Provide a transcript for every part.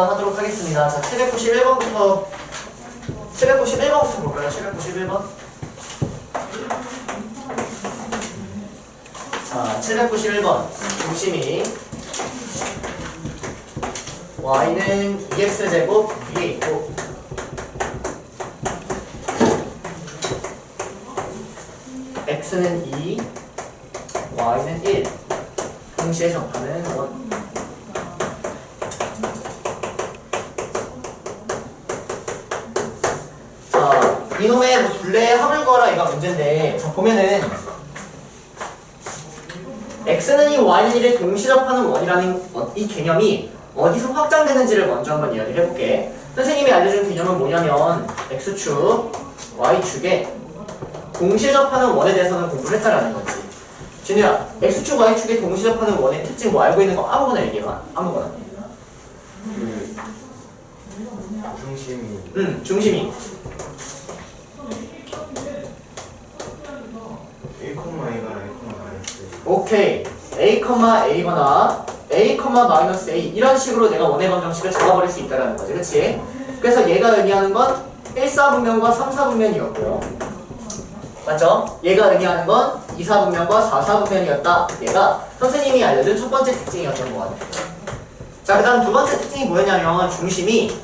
진행을 하도록 하겠습니다. 자, 791번부터 791번부터 볼까요? 791번. 자, 791번. 중심이 y는 2x제곱 위에 있고 x는 2, y는 1. 동시에 정파는 1. 문제인데, 자, 보면은, x는 2, y는 1을 동시 접하는 원이라는 어- 이 개념이 어디서 확장되는지를 먼저 한번 이야기를 해볼게. 선생님이 알려준 개념은 뭐냐면, x축, y축에 동시 접하는 원에 대해서는 공부를 했다라는 거지. 진우야, x축, y축에 동시 접하는 원의 특징 뭐 알고 있는 거 아무거나 얘기해봐. 아무거나. 그 중심이 응, 중심이. 1, 1, 오케이. a, a거나 a, a 이런 식으로 내가 원의 방정식을 잡아버릴 수 있다는 거지. 그치? 그래서 얘가 의미하는 건 1사분면과 3사분면이었고요. 맞죠? 얘가 의미하는 건 2사분면과 4사분면이었다. 얘가 선생님이 알려준 첫 번째 특징이었던 것 같아요. 자, 그 다음 두 번째 특징이 뭐였냐면 중심이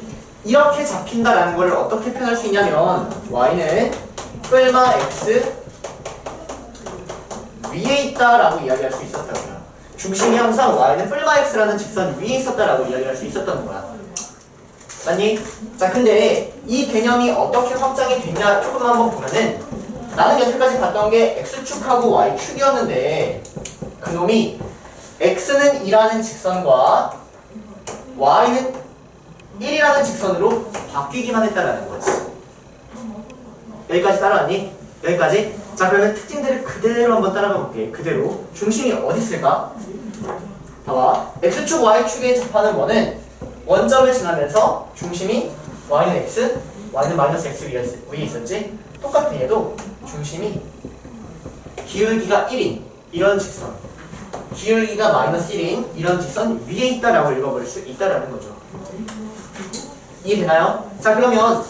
이렇게 잡힌다라는 걸 어떻게 표현할 수 있냐면 y는 뿔마 x 위에 있다라고 이야기할 수 있었다고요. 중심이 항상 y는 뿔마 x라는 직선 위에 있었다라고 이야기할 수 있었던 거야. 맞니? 자, 근데 이 개념이 어떻게 확장이 됐냐 조금 한번 보면은 나는 여태까지 봤던 게 x축하고 y축이었는데 그놈이 x는 2라는 직선과 y는 1이라는 직선으로 바뀌기만 했다라는 거지. 여기까지 따라왔니? 여기까지? 자 그러면 특징들을 그대로 한번 따라가 볼게. 그대로. 중심이 어디 있을까? 봐봐. x축, y축에 접하는 원은 원점을 지나면서 중심이 y는 x, y는 마이너스 x 위에, 있었지? 똑같은 얘도 중심이 기울기가 1인 이런 직선 기울기가 마이너스 1인 이런 직선 위에 있다라고 읽어버릴 수 있다라는 거죠. 이해되나요? 자 그러면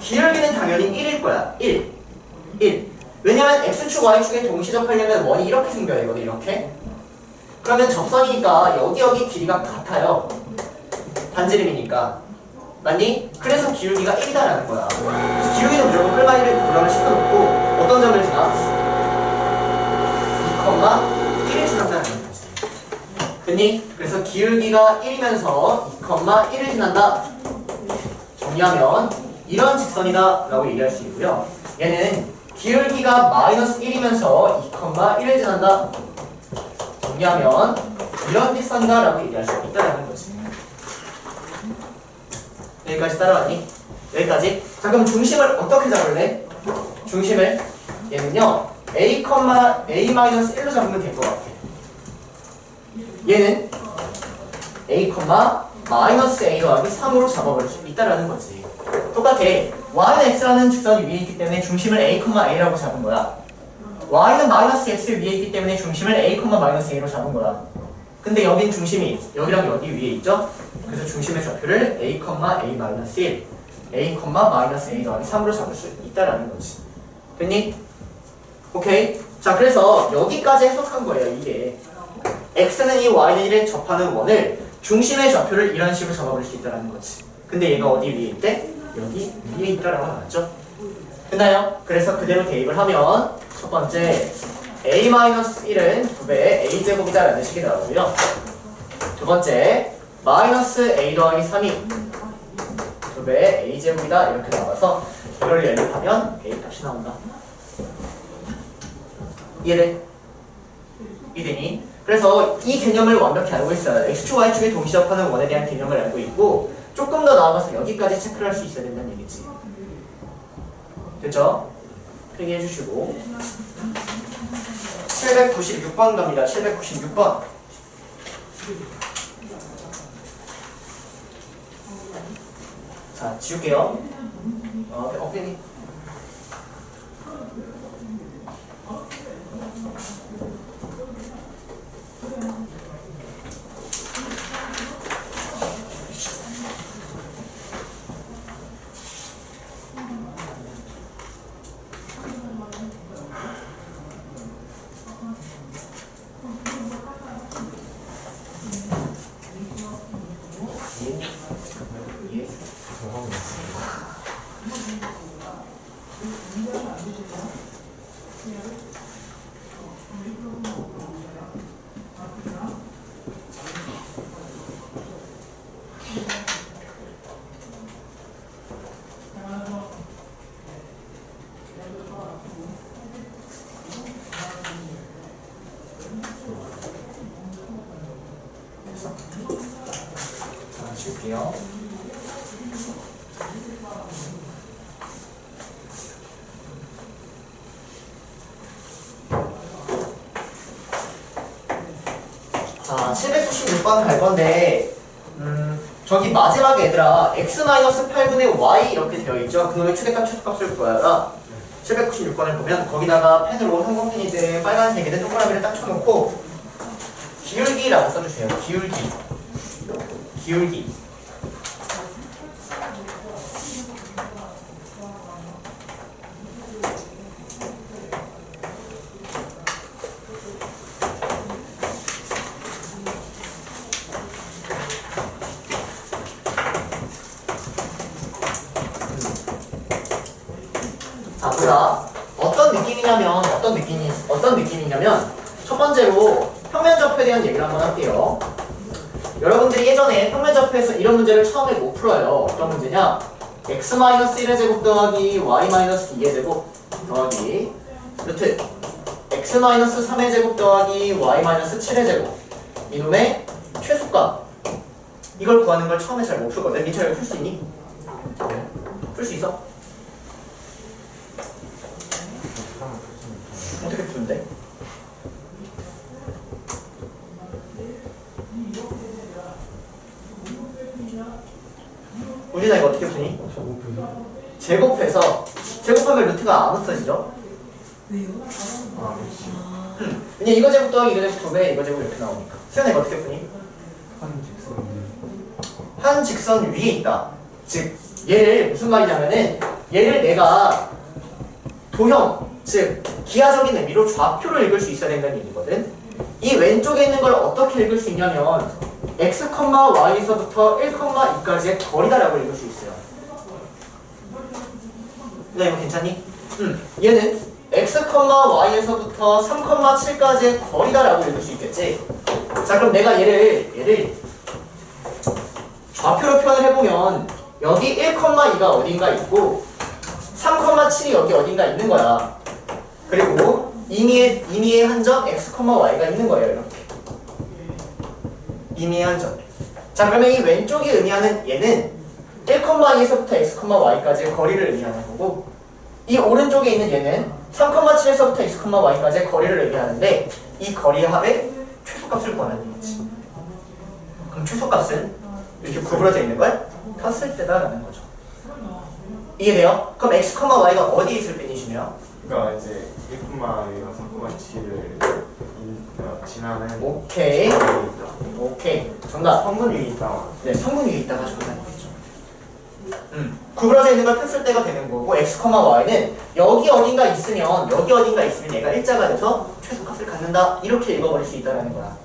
기울기는 당연히 1일 거야. 1. 1. 왜냐면 x축, y축에 동시 접하려면 원이 이렇게 생겨야 되거든, 이렇게. 그러면 접선이니까 여기 여기 길이가 같아요. 반지름이니까. 맞니? 그래서 기울기가 1이다라는 거야. 그래서 기울기는 무조건 뿔마이를 고정을 시켜놓고 어떤 점을 지나? 2,1을 지난다는 거지. 됐니? 그래서 기울기가 1이면서 2,1을 지난다. 정리하면 이런 직선이다 라고 얘기할 수 있고요 얘는 기울기가 마이너스 1이면서 2,1을 지난다 정리하면 이런 직선이다 라고 얘기할 수 있다는 거지 여기까지 따라왔니? 여기까지? 자 그럼 중심을 어떻게 잡을래? 중심을 얘는요 a, a-1로 잡으면 될 것 같아 얘는 a, 마이너스 a 더하기 3으로 잡아버릴 수 있다라는 거지. 똑같아. y는 x라는 직선이 위에 있기 때문에 중심을 a, a라고 잡은 거야. y는 마이너스 x 위에 있기 때문에 중심을 a, 마이너스 a로 잡은 거야. 근데 여긴 중심이 여기랑 여기 위에 있죠? 그래서 중심의 좌표를 a, a 마이너스 1, a, 마이너스 a 더하기 3으로 잡을 수 있다라는 거지. 됐니? 오케이. 자, 그래서 여기까지 해석한 거예요, 이게. x는 2, y는 1에 접하는 원을 중심의 좌표를 이런 식으로 잡아볼 수 있다는 거지. 근데 얘가 어디 위에 있대? 여기 위에 있다라고 나왔죠? 됐나요? 그래서 그대로 대입을 하면 첫 번째 a-1은 2배 a제곱이다라는 식이 나오고요. 두 번째 마이너스 a 더하기 3이 2배 a제곱이다 이렇게 나와서 이걸 연립하면 a 값이 나온다. 이해돼? 이되니? 그래서 이 개념을 완벽히 알고 있어요. X축, Y축에 동시접하는 원에 대한 개념을 알고 있고 조금 더 나아가서 여기까지 체크를 할 수 있어야 된다는 얘기지. 됐죠? 필기 해 주시고 796번 갑니다. 796번 자, 지울게요. 어, 어, 필기 됐어? 자, 지울게요. 자, 796번 갈 건데, 음, 저기 마지막에 얘들아, x-8분의 y 이렇게 되어 있죠? 그놈의 최대값, 최소값을 구하라. 796번을 보면, 거기다가 펜으로 형광펜이든 빨간색이든 동그라미를 딱 쳐놓고, 기울기라고 써주세요. 기울기. 기울기. 자, 보자. 어떤 느낌이냐면, 어떤 느낌이, 어떤 느낌이냐면, 첫 번째로 평면접표에 대한 얘기를 한번 할게요. 여러분들이 예전에 평면접표에서 이런 문제를 처음에 못 문제냐? x-1의 제곱 더하기 y-2의 제곱 더하기 루트 x-3의 제곱 더하기 y-7의 제곱 이놈의 최소값 이걸 구하는 걸 처음에 잘 못 풀거든. 민철이 풀수 있니? 풀 수 있어? 어떻게 푸는데? 우진아 이거 어떻게 푸니? 제곱해서 제곱하면 루트가 안 없어지죠? 왜요? 아, 그렇지. 음. 왜냐 이거 제곱 더하기 이거 제곱 두배 이거 제곱 이렇게 나오니까 수현아 이거 어떻게 푸니? 한 직선이 한 직선 위에 있다 즉 얘를 무슨 말이냐면은 얘를 내가 도형 즉 기하적인 의미로 좌표로 읽을 수 있어야 된다는 얘기거든 이 왼쪽에 있는 걸 어떻게 읽을 수 있냐면 x, y에서부터 1,2까지의 거리다라고 읽을 수 있어요 나 이거 괜찮니? 응 얘는 x, y에서부터 3,7까지의 거리다라고 읽을 수 있겠지 자 그럼 내가 얘를 얘를 좌표로 표현을 해보면 여기 1,2가 어딘가 있고 3,7이 여기 어딘가 있는 거야. 그리고 임의의 임의의 한점 x, y가 있는 거예요. 이렇게. 임의의 한 점. 자 그러면 이 왼쪽이 의미하는 얘는 1,2에서부터 x, y까지의 거리를 의미하는 거고 이 오른쪽에 있는 얘는 3,7에서부터 x, y까지의 거리를 의미하는데 이 거리의 합의 최소값을 구하는 얘기지. 그럼 최소값은 이렇게 구부러져 있는 걸 폈을 때다라는 거죠. 이해돼요? 그럼 x, y가 어디 있을 때이시며 그러니까 이제 1,2가 3,7을 지나는 오케이. 오케이. 정답. 성분 위에 있다. 네, 성분 위에 있다가 정답인 거죠. 음, 구부러져 있는 걸 폈을 때가 되는 거고 x, y는 여기 어딘가 있으면 여기 어딘가 있으면 얘가 일자가 돼서 최소값을 갖는다 이렇게 읽어버릴 수 있다는 거야.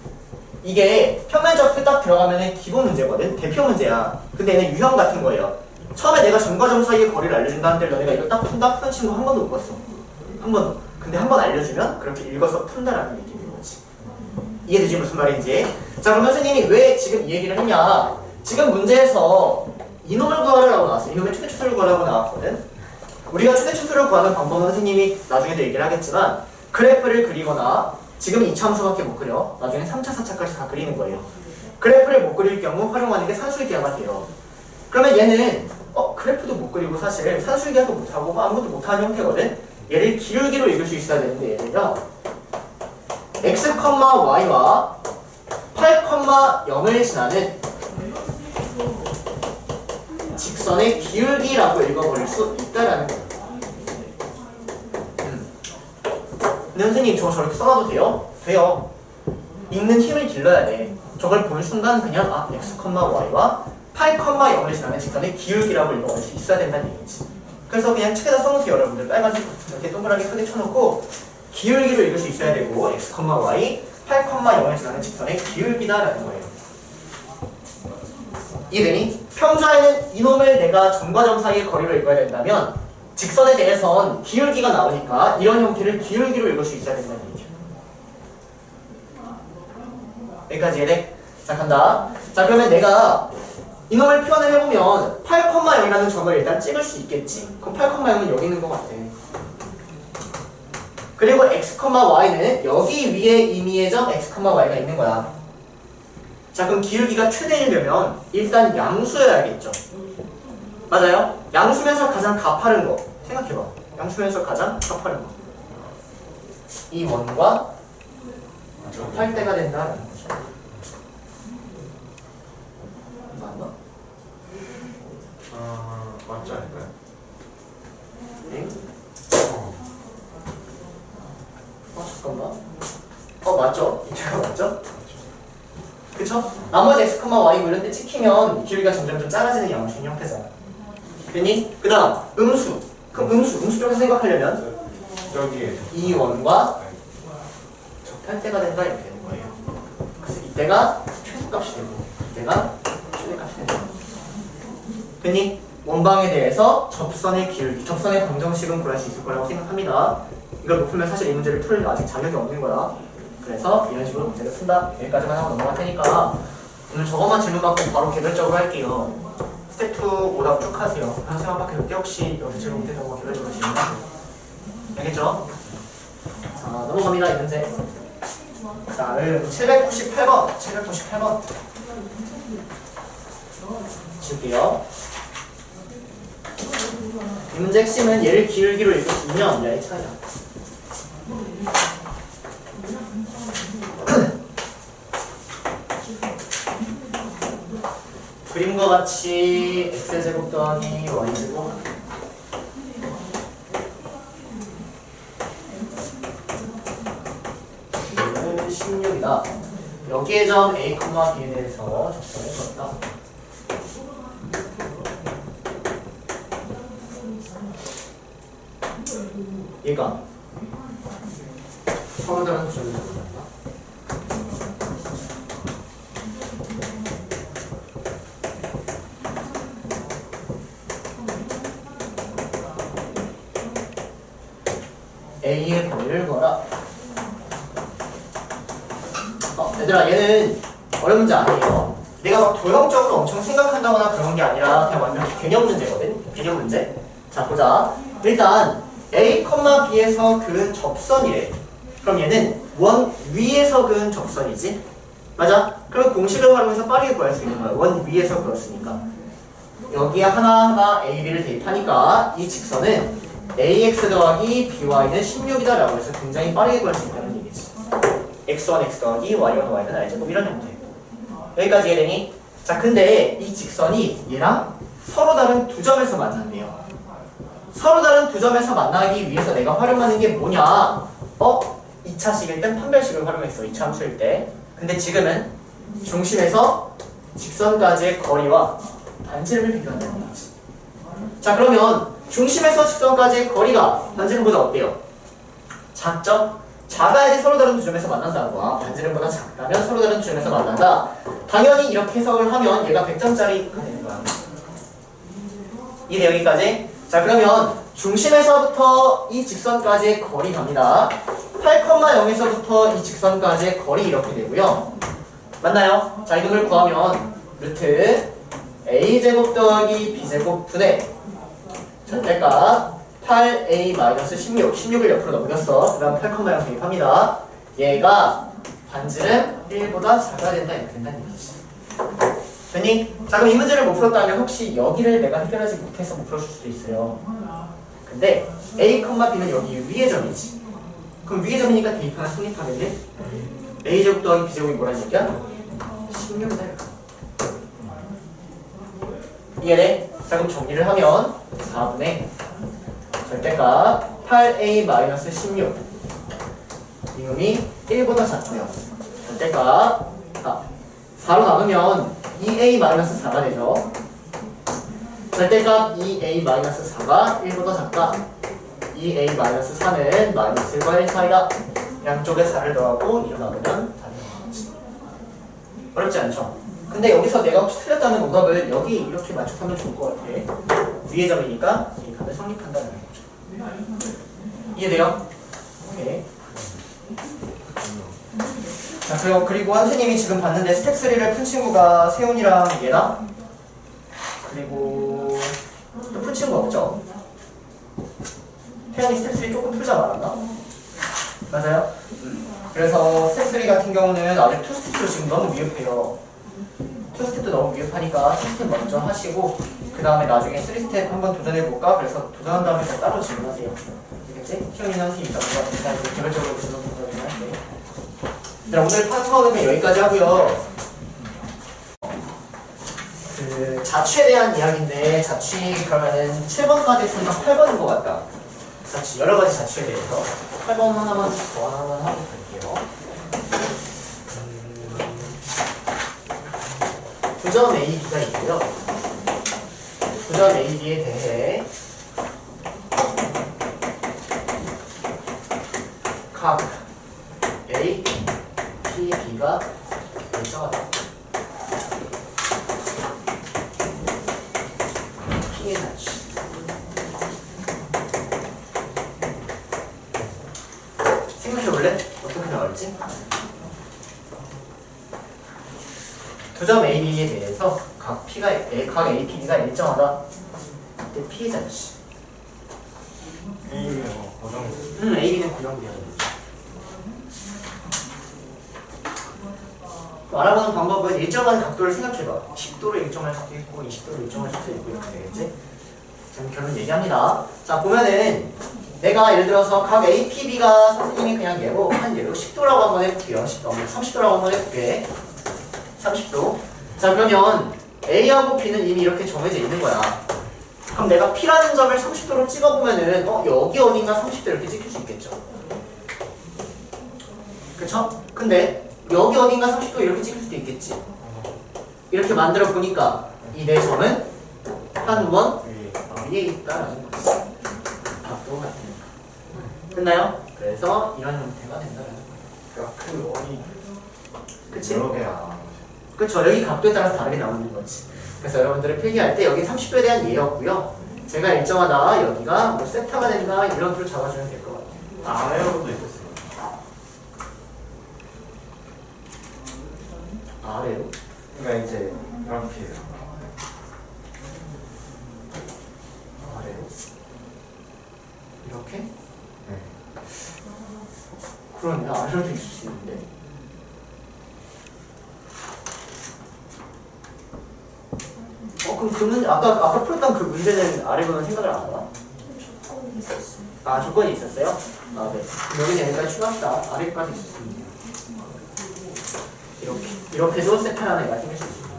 이게 평면접표 딱 들어가면은 기본 문제거든 대표 문제야. 근데 얘는 유형 같은 거예요. 처음에 내가 점과 점 사이의 거리를 알려준다 는데 너네가 이거 딱 푼다 푸는 친구 한 번도 못 봤어. 한 번도. 근데 한 번 알려주면 그렇게 읽어서 푼다라는 느낌인 거지. 이해되지 무슨 말인지? 자 그럼 선생님이 왜 지금 이 얘기를 했냐? 지금 문제에서 이놈을 구하라고 나왔어. 이놈의 최대 추수를 구하라고 나왔거든. 우리가 최대 추수를 구하는 방법은 선생님이 나중에도 얘기를 하겠지만 그래프를 그리거나 지금 2차함수밖에 못 그려. 나중에 3차, 4차까지 다 그리는 거예요. 그래프를 못 그릴 경우 활용하는 게 산술기하가 돼요. 그러면 얘는 어 그래프도 못 그리고 사실 산술기하도 못하고 뭐 아무것도 못하는 형태거든. 얘를 기울기로 읽을 수 있어야 되는데 얘는요. x, y와 8,0을 지나는 직선의 기울기라고 읽어버릴 수 있다라는 거예요. 음. 근데 선생님 저거 저렇게 써놔도 돼요? 돼요. 읽는 힘을 길러야 돼. 저걸 본 순간 그냥 아 x, y와 8,0을 지나는 직선의 기울기라고 읽어볼 수 있어야 된다는 얘기지. 그래서 그냥 책에다 써놓으세요 여러분들. 빨간색 이렇게 동그랗게 크게 쳐놓고 기울기로 읽을 수 있어야 되고 x, y 8,0을 지나는 직선의 기울기다라는 거예요. 이해되니? 평소에는 이놈을 내가 점과 점 사이의 거리를 읽어야 된다면 직선에 대해선 기울기가 나오니까 이런 형태를 기울기로 읽을 수 있어야 된다는 얘기죠. 여기까지 이해돼? 자 간다. 자 그러면 내가 이놈을 표현을 해보면 8,0이라는 점을 일단 찍을 수 있겠지. 그럼 8,0은 여기 있는 것 같아. 그리고 x, y는 여기 위에 임의의 점 x, y가 있는 거야. 자 그럼 기울기가 최대이려면 일단 양수여야겠죠. 맞아요? 양수면서 가장 가파른 거 생각해봐. 양수면서 가장 가파른 거. 이 원과 때가 된다는 거죠. 맞나? 아 맞지 않을까요? 네? 어. 어 잠깐만. 어 맞죠? 이차가 맞죠? 그쵸? 나머지 x, y 뭐 이런 데 찍히면 길이가 점점 좀 작아지는 양수인 형태잖아. 됐니? 그 다음 음수. 그럼 음수, 음수 쪽에서 생각하려면 저기에 이 원과 때가 된다 이렇게 되는 거예요. 그래서 이때가 최소값이 되고 이때가 최대값이 되는 거예요. 됐니? 원방에 대해서 접선의 기울기, 접선의 방정식은 구할 수 있을 거라고 생각합니다. 이걸 못 풀면 사실 이 문제를 풀 아직 자격이 없는 거야. 그래서 이런 식으로 문제를 푼다. 여기까지만 하고 넘어갈 테니까 오늘 저것만 질문 받고 바로 개별적으로 할게요. 스텝 2 오답 쭉 하세요. 한 시간 밖에 때 혹시 여기서 질문 못해서 개별적으로 질문하세요. 알겠죠? 자, 넘어갑니다, 이 문제. 자, 음, 798번. 798번. 줄게요. 이 문제 핵심은 얘를 기울기로 수 있냐 없냐의 차이야. 그림과 같이 x제곱 더하기 y제곱 얘는 16이다. 여기에 점 a, b에 대해서 적선해 줬다. 얘가 서로 다른 구조를 보는다. A의 범위를 걸어. 어, 얘들아, 얘는 어려운 문제 아니에요. 내가 막 도형적으로 엄청 생각한다거나 그런 게 아니라 그냥 완전 개념 문제거든? 개념 문제. 자, 보자. 일단, A, B에서 그은 접선이래. 그럼 얘는 원 위에서 그은 접선이지? 맞아? 그럼 공식을 활용해서 빠르게 구할 수 있는 거야. 원 위에서 그었으니까. 여기에 하나하나 A, B를 대입하니까 이 직선은 AX 더하기 BY는 16이다 라고 해서 굉장히 빠르게 구할 수 있다는 얘기지. X1, X 더하기 Y1, Y는 R제곱 이런 형태. 여기까지 이해되니? 자, 근데 이 직선이 얘랑 서로 다른 두 점에서 만난대요. 서로 다른 두 점에서 만나기 위해서 내가 활용하는 게 뭐냐? 어? 2차식일 땐 판별식을 활용했어. 2차 함수일 때. 근데 지금은 중심에서 직선까지의 거리와 반지름을 비교한다는 거지. 자, 그러면 중심에서 직선까지의 거리가 반지름보다 어때요? 작죠? 작아야지 서로 다른 두 점에서 만난다는 거야. 반지름보다 작다면 서로 다른 두 점에서 만난다. 당연히 이렇게 해석을 하면 얘가 100점짜리가 되는 거야. 이해 여기까지? 자 그러면 중심에서부터 이 직선까지의 거리 갑니다. 8,0에서부터 이 직선까지의 거리 이렇게 되고요. 맞나요? 자 이놈을 구하면 루트 a제곱 더하기 b제곱 분의 절대값 8a-16 16을 옆으로 넘겼어. 그 다음 8,0 대입합니다. 얘가 반지름 1보다 작아야 된다 이렇게 된다는 얘기지. 됐니? 자 그럼 이 문제를 못 풀었다면 혹시 여기를 내가 해결하지 못해서 못 풀었을 수도 있어요. 근데 a, b는 여기 위의 점이지. 그럼 위의 점이니까 대입하면 성립하겠네? a제곱 더하기 b제곱이 뭐라는 얘기야? 16이다. 이해돼? 자 그럼 정리를 하면 4분의 절대값 8a-16 이놈이 1보다 작고요. 절대값 아, 4로 나누면 2a-4가 되죠. 절대값 2a-4가 1보다 작다. 2a-4는 마이너스 1과 1 사이다. 양쪽에 4를 더하고 나누면 답이 나오지. 어렵지 않죠? 근데 여기서 내가 혹시 틀렸다는 오답을 여기 이렇게 맞춰서 하면 좋을 것 같아. 위의 점이니까 이 답을 성립한다는 거죠. 이해돼요? 오케이. 자, 그리고, 그리고 선생님이 지금 봤는데 스택 3를 푼 친구가 세훈이랑 얘다? 그리고 또 푼 친구 없죠? 태연이 스택 3 조금 풀자 말았나? 맞아요? 그래서 스택 3 같은 경우는 아직 투 스텝도 지금 너무 미흡해요. 투 스텝도 너무 미흡하니까 투 스텝 먼저 하시고 그 다음에 나중에 3 스텝 한번 도전해볼까? 그래서 도전한 다음에 더 따로 질문하세요. 알겠지? 시험이 선생님이 있다 보니까 일단 이제 개별적으로 질문. 자, 오늘 파트너는 여기까지 하고요. 그 자취에 대한 이야기인데 자취 그러면은 7번까지 했으니까 8번인 것 같다. 자취 여러 가지 자취에 대해서 8번 하나만 더 하나만 하고 갈게요. 음, 부점 A, B가 있고요. 부점 A, B에 대해 각 A, P의 자취. 생각해볼래? 어떻게 나올지? 두 점 A, B에 대해서 각 P가, A, 각 A, P, B가 일정하다. 이때 P의 자취. A면 고정. 음, A, B는 고정되어 있는 알아보는 방법은 일정한 각도를 생각해봐. 10도로 일정할 수도 있고 20도로 일정할 수도 있고 이렇게 되겠지? 지금 결론 얘기합니다. 자 보면은 내가 예를 들어서 각 A, P, B가 선생님이 그냥 예고 한 예로 10도라고 한번 해볼게요. 10도, 30도라고 한번 해볼게. 30도. 자 그러면 A하고 B는 이미 이렇게 정해져 있는 거야. 그럼 내가 P라는 점을 30도로 찍어보면은 어 여기 어딘가 30도 이렇게 찍힐 수 있겠죠. 그쵸? 근데 여기 어딘가 30도 이렇게 찍힐 수도 있겠지. 이렇게 만들어 보니까 이 네 점은 한원 위에. 있다라는 거지. 각도 같으니까. 됐나요? 그래서 이런 형태가 된다라는 거예요. 그 원이 그치? 여러 개야. 그쵸. 여기 각도에 따라서 다르게 나오는 거지. 그래서 여러분들이 필기할 때 여기 30도에 대한 예였고요. 제가 일정하다 여기가 뭐 세타가 된다 이런 표를 잡아주면 될 것 같아요. 아래로도 있었어요. 아래로. 그러니까 이제 이렇게 아래로. 이렇게? 네. 그러네. 아래로도 있을 수 있는데. 어 그럼 그 문제 아까 아까 풀었던 그 문제는 아래로는 생각을 안 하나? 아 조건이 있었어요? 아 네. 그럼 여기 여기까지 추가합시다. 아래까지 있었습니다. 이렇게 이렇게도 세타라는 생길 수 있습니다.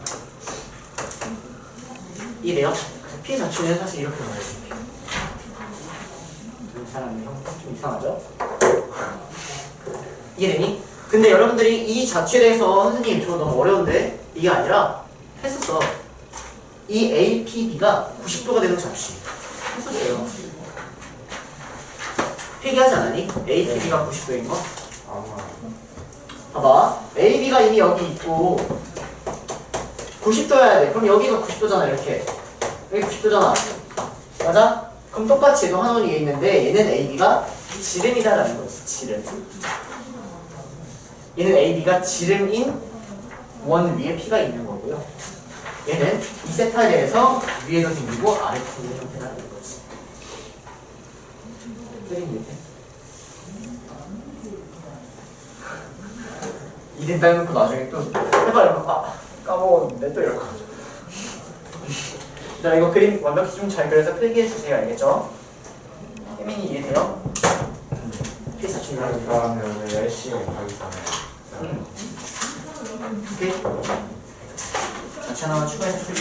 이래요? 피 자체는 사실 이렇게 나와요. 이 사람이 좀 이상하죠? 이해되니? 근데 여러분들이 이 자취에 대해서 선생님 저 너무 어려운데 이게 아니라 했었어. 이 APB가 90도가 되는 접시 했었어요. 필기하지 않았니? APB가 90도인 거? 봐봐. AB가 이미 여기 있고 90도여야 돼. 그럼 여기가 90도잖아 이렇게. 여기 90도잖아. 맞아? 그럼 똑같이 얘도 한원 위에 있는데 얘는 AB가 지름이다라는 거지. 지름. 얘는 AB가 지름인 원 위에 P가 있는 거고요. 얘는 이 세타에 대해서 위에도 생기고 아래도 생기는 거지. 그림 밑에. 이 된다 해놓고 나중에 또 해봐 이러고 아 까먹었는데 또 이러고 자 이거 그림 완벽히 좀 잘 그려서 필기해 주세요. 알겠죠? 혜민이 이해돼요? 필사 거 그러면 오늘 10시에 가기 전에. 응. 오케이. 자 하나만 추가해서 필기